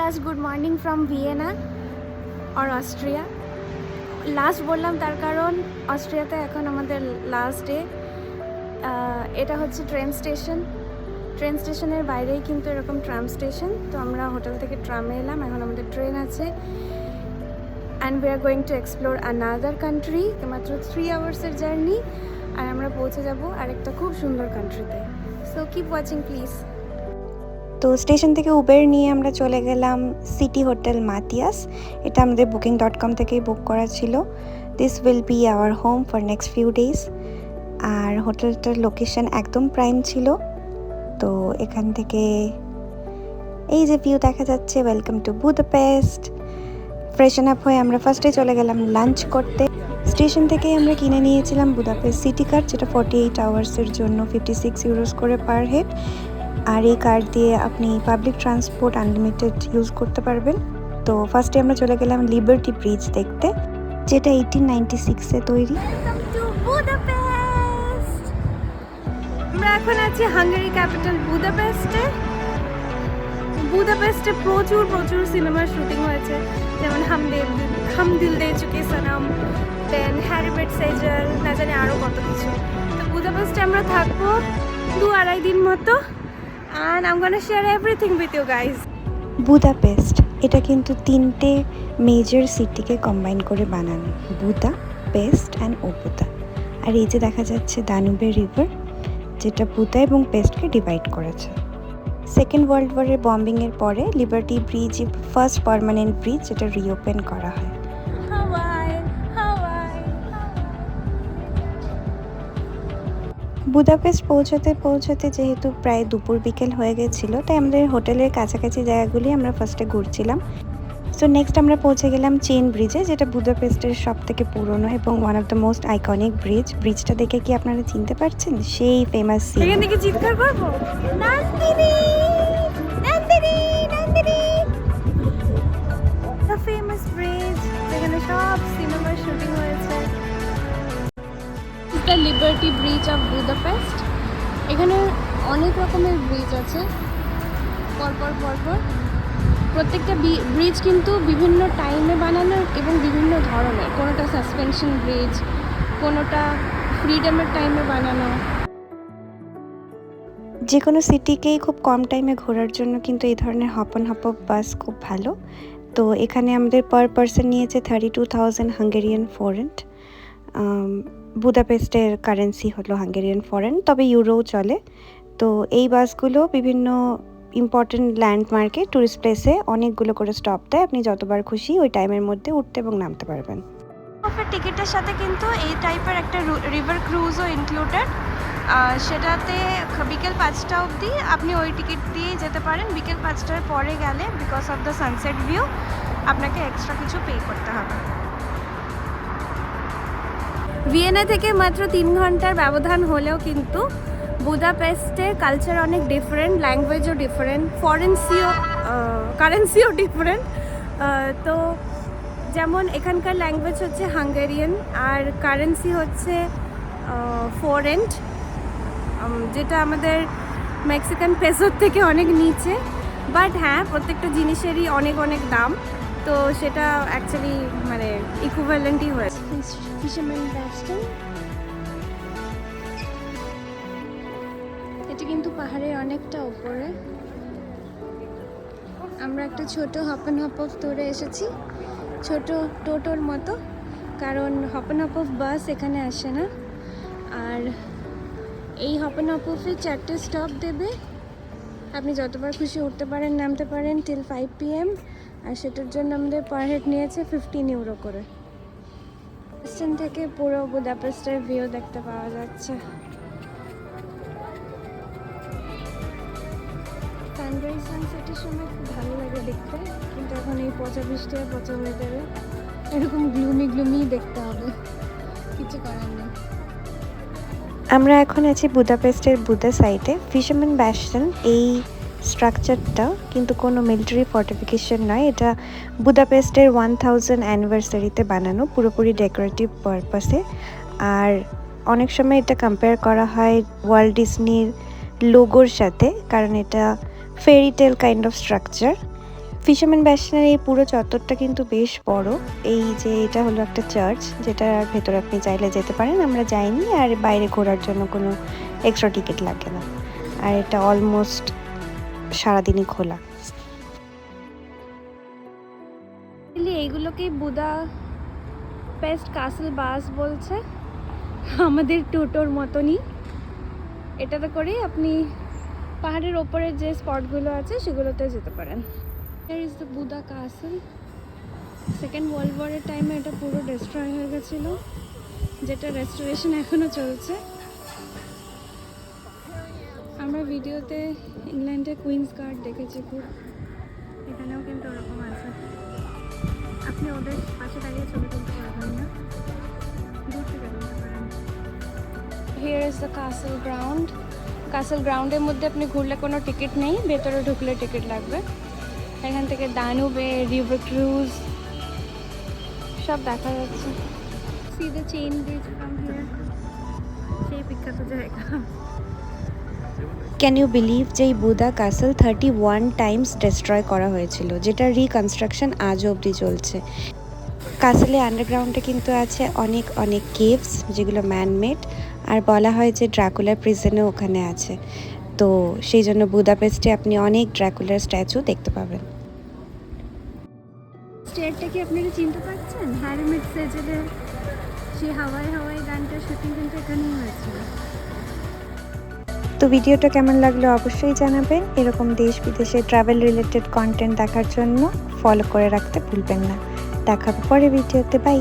Last good morning from Vienna or Austria. Last বললাম তার কারণ অস্ট্রিয়াতে এখন আমাদের লাস্ট ডে। এটা হচ্ছে ট্রেন স্টেশন। ট্রেন স্টেশনের বাইরেই কিন্তু এরকম ট্রাম স্টেশন। তো আমরা হোটেল থেকে ট্রামে এলাম, এখন আমাদের ট্রেন আছে। And we are going to explore another country মাত্র থ্রি আওয়ার্সের জার্নি আর আমরা পৌঁছে যাব আরেকটা খুব সুন্দর কান্ট্রিতে সো কিপ ওয়াচিং প্লিজ তো স্টেশন থেকে উবের নিয়ে আমরা চলে গেলাম সিটি হোটেল মাতিয়াস এটা আমাদের বুকিং ডট কম থেকেই বুক করা ছিল। This will be our home for next few days আর হোটেলটার লোকেশন একদম প্রাইম ছিল। তো এখান থেকে এই যে ভিউ দেখা যাচ্ছে welcome to Budapest freshen up হয়ে আমরা ফার্স্টে চলে গেলাম লাঞ্চ করতে। স্টেশন থেকেই আমরা কিনে নিয়েছিলাম বুদাপেস্ট সিটি কার্ড যেটা ফর্টি এইট আওয়ার্সের জন্য ফিফটি সিক্স ইউরোস করে পার হেড আর এই কার্ড দিয়ে আপনি পাবলিক ট্রান্সপোর্ট আনলিমিটেড ইউজ করতে পারবেন। তো ফার্স্টে আমরা চলে গেলাম লিবার্টি ব্রিজ দেখতে, যেটা এইটিন নাইনটি সিক্সে তৈরি। আমরা এখন আছি হাঙ্গেরি ক্যাপিটাল বুদাপেস্টে বুদাপেস্টে প্রচুর প্রচুর সিনেমার শুটিং হয়েছে। যেমন হাম দিল হাম দিল দে চুকে সনম দেন হ্যারিবেট সেজার না জানি আরও কত কিছু। তো বুদাপেস্টে আমরা থাকব দু আড়াই দিন মতো। And um gonna share everything with you guys Budapest এটা কিন্তু তিনটে মেজর সিটিকে কম্বাইন করে বানানো। বুদা পেস্ট অ্যান্ড ওবুদা আর এই যে দেখা যাচ্ছে দানুবে রিভার যেটা বুদা এবং পেস্টকে ডিভাইড করেছে। সেকেন্ড ওয়ার্ল্ড ওয়ারের বম্বিংয়ের পরে liberty bridge first permanent bridge যেটা রিওপেন করা হয়। বুদাপেস্ট পৌঁছাতে পৌঁছাতে যেহেতু প্রায় দুপুর বিকেল হয়ে গেছিল, তাই আমাদের হোটেলের কাছাকাছি জায়গাগুলি আমরা ফার্স্টে ঘুরছিলাম। সো নেক্সট আমরা পৌঁছে গেলাম চেন ব্রিজে যেটা বুদাপেস্টের সব থেকে পুরনো এবং one of the most iconic bridge ব্রিজটা দেখে কি আপনারা চিনতে পারছেন? সেই ফেমাস সিন চিৎকার করব? The liberty bridge of Budapest এখানে অনেক রকমের ব্রিজ আছে। পরপর পরপর প্রত্যেকটা ব্রিজ কিন্তু বিভিন্ন টাইমে বানানো এবং বিভিন্ন ধরনের। কোনোটা সাসপেনশন ব্রিজ কোনোটা ফ্রিডমের টাইমে বানানো। যে কোনো সিটিকেই খুব কম টাইমে ঘোরার জন্য কিন্তু এই ধরনের হপন হপ বাস খুব ভালো। তো এখানে আমাদের পার পারসন নিয়েছে thirty two thousand Hungarian forint বুদাপেস্টের currency হলো হাঙ্গেরিয়ান ফরেন তবে ইউরোও চলে। তো এই বাসগুলো বিভিন্ন ইম্পর্টেন্ট ল্যান্ডমার্কে ট্যুরিস্ট প্লেসে অনেকগুলো করে স্টপ দেয়। আপনি যতবার খুশি ওই টাইমের মধ্যে উঠতে এবং নামতে পারবেন। টিকিটের সাথে কিন্তু এই টাইপের একটা রিভার ক্রুজও ইনক্লুডেড সেটাতে বিকেল পাঁচটা অবধি আপনি ওই টিকিট দিয়েই যেতে পারেন। বিকেল পাঁচটার পরে গেলে because of the sunset view আপনাকে এক্সট্রা কিছু পে করতে হবে। ভিয়েনা থেকে মাত্র তিন ঘণ্টার ব্যবধান হলেও কিন্তু বুদাপেস্টের কালচার অনেক ডিফারেন্ট ল্যাঙ্গুয়েজও ডিফারেন্ট ফরেন্সিও কারেন্সিও ডিফারেন্ট তো যেমন এখানকার ল্যাঙ্গুয়েজ হচ্ছে হাঙ্গেরিয়ান আর কারেন্সি হচ্ছে ফরেন্ট যেটা আমাদের মেক্সিকান পেসোর থেকে অনেক নিচে। বাট হ্যাঁ প্রত্যেকটা জিনিসেরই অনেক অনেক দাম। তো সেটা অ্যাকচুয়ালি মানে ইকুইভ্যালেন্টই হয়েছে ফিশারম্যান ব্যাস্টন এটা কিন্তু পাহাড়ের অনেকটা উপরে। আমরা একটা ছোট হপন হপ অফ তোরে এসেছি। ছোট টোটোর মতো, কারণ হপন হপ অফ বাস এখানে আসে না। আর এই হপন হপ চারটে স্টপ দেবে। আপনি যতবার খুশি উঠতে পারেন, নামতে পারেন টিল ফাইভ পিএম আর সেটার জন্য আমাদের পার হেড নিয়েছে ফিফটিন ইউরো করে। স্টেশন থেকে পুরো বুদাপেস্টের ভিউ দেখতে পাওয়া যাচ্ছে। সানরাইজ সানসেটের সময় খুব ভালো লাগে দেখতে, কিন্তু এখন এই পচা বৃষ্টি আর পচা ওয়েদারে এরকম গ্লুমি গ্লুমি দেখতে হবে। কিছু করার নেই। আমরা এখন আছি বুদাপেস্টের বুদা সাইটে ফিশারম্যান ব্যাস্টন এই স্ট্রাকচারটা কিন্তু কোনো মিলিটারি ফর্টিফিকেশন নয়। এটা বুদাপেস্টের ওয়ান থাউজেন্ড অ্যানিভার্সারিতে বানানো, পুরোপুরি ডেকোরেটিভ পারপাসে আর অনেক সময় এটা কম্পেয়ার করা হয় ওয়ার্ল্ড ডিসনির লোগোর সাথে, কারণ এটা fairy tale kind of structure fisherman ব্যাশনের এই পুরো চত্বরটা কিন্তু বেশ বড়। এই যে এটা হলো একটা চার্চ যেটার ভেতরে আপনি চাইলে যেতে পারেন, আমরা যাইনি, আর বাইরে ঘোরার জন্য কোনো এক্সট্রা টিকিট লাগে না। আর এটা অলমোস্ট সারাদিনই খোলা। এইগুলোকেই বুদা পেস্ট কাসল বাস বলছে। আমাদের টোটোর মতনই। এটাতে করেই আপনি পাহাড়ের ওপরের যে স্পটগুলো আছে, সেগুলোতে যেতে পারেন। Here is the Buda castle second world ওয়ারের টাইমে এটা পুরো ডিস্ট্রয় হয়ে গেছিল। যেটা রেস্টোরেশন এখনও চলছে। আমরা ভিডিওতে ইংল্যান্ডে কুইন্স গার্ড দেখেছি খুব। এখানেও কিন্তু ওরকম আছে। আপনি ওদের পাশে দাঁড়িয়ে ছবি তুলতে পারবেন না। Here is the castle ground castle গ্রাউন্ডের মধ্যে আপনি ঘুরলে কোনো টিকিট নেই, ভেতরে ঢুকলে টিকিট লাগবে। এখান থেকে দানুবে রিভার ক্রুজ সব দেখা যাচ্ছে। See the chain bridge from here সেই বিখ্যাত জায়গা। ক্যান ইউ বিলিভ যে এই Buda castle thirty one times destroy করা হয়েছিল, যেটা রিকনস্ট্রাকশন আজও অবধি চলছে। কাসেলে আন্ডারগ্রাউন্ডে কিন্তু আছে অনেক অনেক কেভস যেগুলো ম্যানমেড আর বলা হয় যে ড্রাকুলার প্রিজনও ওখানে আছে। তো সেই জন্য বুদাপেস্টে আপনি অনেক ড্রাকুলার স্ট্যাচু দেখতে পাবেন। স্টেটটা কি চিনতে পারছেন? সেই গানটার শুটিং কিন্তু এখানেই হয়েছিল। তো ভিডিওটা কেমন লাগল অবশ্যই জানাবেন। এরকম দেশ বিদেশে ট্রাভেল রিলেটেড কন্টেন্ট দেখার জন্য ফলো করে রাখতে ভুলবেন না। দেখাবো পরে ভিডিওতে বাই